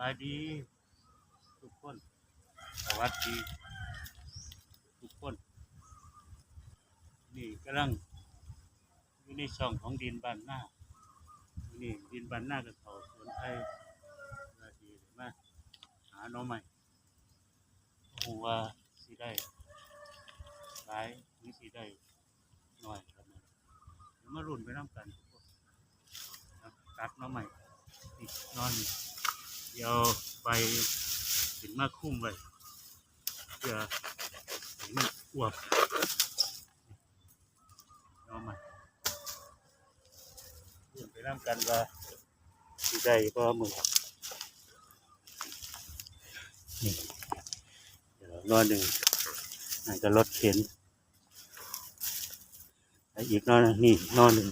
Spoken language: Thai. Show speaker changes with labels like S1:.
S1: บายดี ทุกคน สวัสดี ทุกคน นี่กำลังอยู่ในช่องของดินบานหน้า นี่ดินบานหน้ากับเขาสวนไทยว่าดีเลยมาหาหน้องใหม่โอ้ว่าสิได้หลายหรือสิได้หน้อยครับเดี๋ยวมารุ่นไปน้ำกันครับตัดหน้องใหม่นี่นอนนี่ เดี๋ยวไปถึงมาคุ้มไว้เพื่อให้มันอวบหน้องใหม่รุ่นไปน้ำกันว่าสิได้ก็มือนี่เดี๋ยวนอนหนึ่งอาจจะรถเข็นแล้วอีกนอนนี่นอนหนึ่ง